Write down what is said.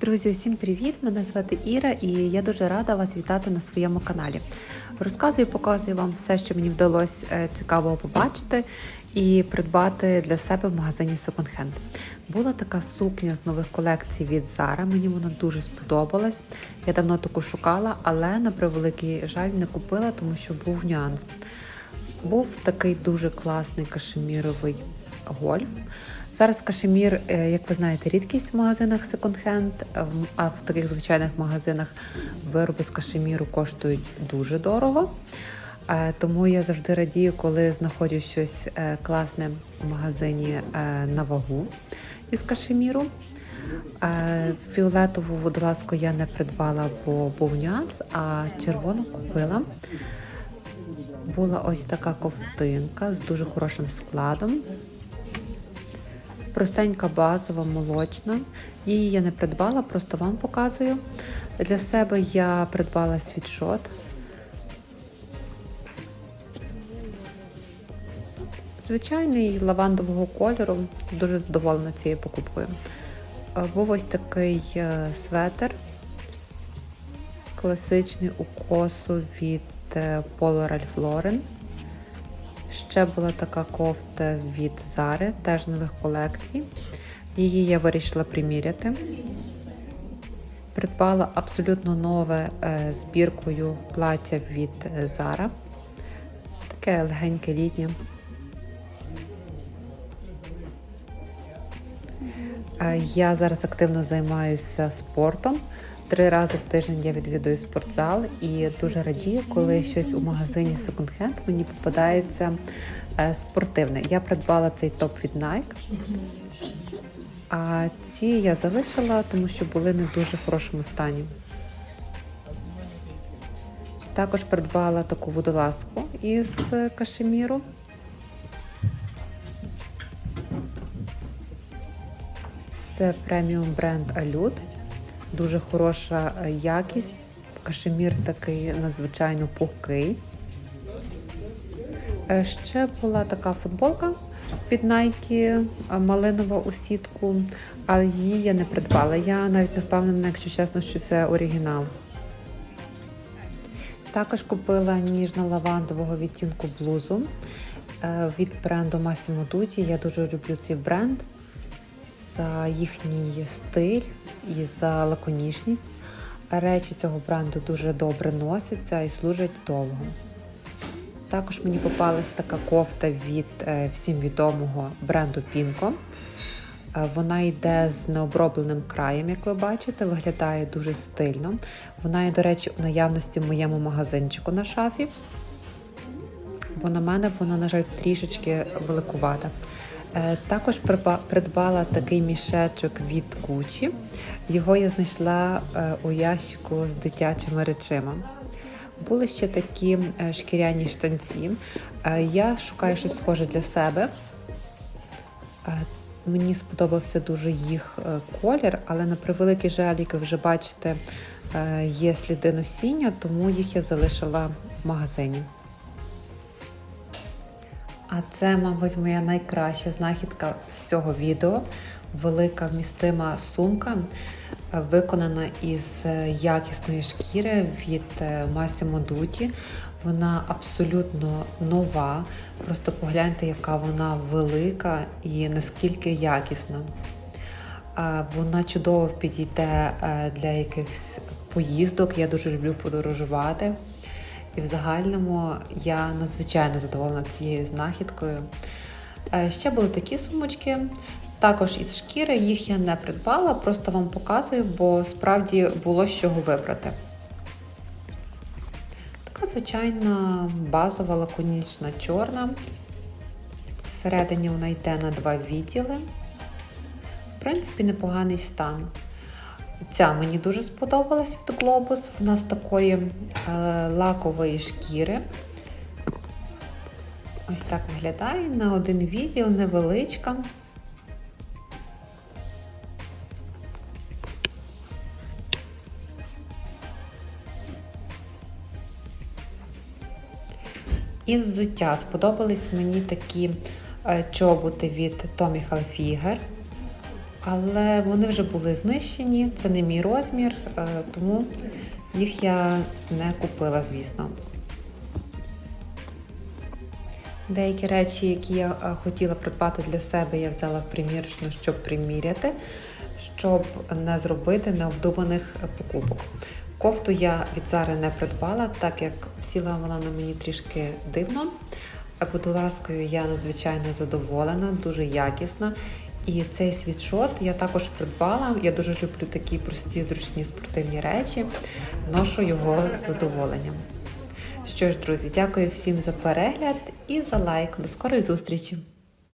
Друзі, всім привіт! Мене звати Іра і я дуже рада вас вітати на своєму каналі. Розказую, показую вам все, що мені вдалося е, цікавого побачити і придбати для себе в магазині Second Hand. Була така сукня з нових колекцій від Zara, мені вона дуже сподобалась. Я давно таку шукала, але на превеликий жаль не купила, тому що був нюанс. Був такий дуже класний кашеміровий гольф. Зараз кашемір, е, як ви знаєте, рідкість в магазинах секонд-хенд, е, а в таких звичайних магазинах вироби з кашеміру коштують дуже дорого. Е, Тому я завжди радію, коли знаходжу щось класне в магазині на вагу із кашеміру. Фіолетову водолазку я не придбала, бо був нюанс, а червону купила. Була ось така ковтинка з дуже хорошим складом. Простенька базова, молочна. Її я не придбала, просто вам показую. Для себе я придбала світшот. Звичайний лавандового кольору. Дуже задоволена цією покупкою. Е, Був ось такий е, светр класичний у косу від е, Polo Ralph Lauren. Ще була така кофта від Зари, теж нових колекцій. Її я вирішила приміряти. Придбала абсолютно нове е, збіркою плаття від е, Зара. Таке легеньке літнє. Е, Я зараз активно займаюся спортом. Три рази в тиждень я відвідую спортзал і дуже радію, коли щось у магазині Hand мені попадається е, спортивне. Я придбала цей топ від Nike. А ці я залишила, тому що були не в дуже хорошому стані. Також придбала таку водолазку із кашеміру. Це преміум бренд Алют. Дуже хороша е, якість. Кашемір такий надзвичайно пухкий. Е, Ще була така футболка під Nike е, малинова у сітку, але її я не придбала. Я навіть не впевнена, якщо чесно, що це оригінал. Також купила ніжно-лавандового відтінку блузу від бренду Massimo Dutti. Я дуже люблю цей бренд за їхній стиль і за лаконічність. Речі цього бренду дуже добре носяться і служать довго. Також мені попалась така кофта від е, всім відомого бренду Pinko. Е, Вона йде з необробленим краєм, як ви бачите, виглядає дуже стильно. Вона є, до речі, у наявності в моєму магазинчику на шафі. Бо на мене вона, на жаль, трішечки великувата. Е, Також придбала такий мішечок від Gucci. Його я знайшла е, у ящику з дитячими речима. Були ще такі е, шкіряні штанці. Я шукаю щось схоже для себе. Мені сподобався дуже їх колір, але на превеликий жаль, як ви вже бачите, є сліди носіння, тому їх я залишила в магазині. А це, мабуть, моя найкраща знахідка з цього відео. Велика вмістима сумка, е, виконана із е, якісної шкіри від е, Massimo Dutti. Вона абсолютно нова. Просто погляньте, яка вона велика і наскільки якісна. Вона чудово підійде для якихось поїздок. Я дуже люблю подорожувати. І в загальному я надзвичайно задоволена цією знахідкою. Е, Ще були такі сумочки, також із шкіри. Їх я не придбала, просто вам показую, бо справді було з чого вибрати. Така звичайна базова лаконічна чорна. Всередині вона йде на два відділи. В принципі, непоганий стан. Ця мені дуже сподобалась від Globus. Вона з такої е, лакової шкіри. Ось так виглядає на один відділ, невеличка. Із взуття сподобались мені такі е, чоботи від Tommy Hilfiger. Але вони вже були знищені. Це не мій розмір, е, тому їх я не купила, звісно. Деякі речі, які я е, хотіла придбати для себе, я взяла в примірочну, щоб приміряти, щоб не зробити необдуманих е, покупок. Кофту я від Зари не придбала, так як сіла вона на мені трішки дивно. А Водолазкою я надзвичайно задоволена, дуже якісна. І цей світшот я також придбала. Я дуже люблю такі прості, зручні спортивні речі. Ношу його з задоволенням. Що ж, друзі, дякую всім за перегляд і за лайк. До скорої зустрічі!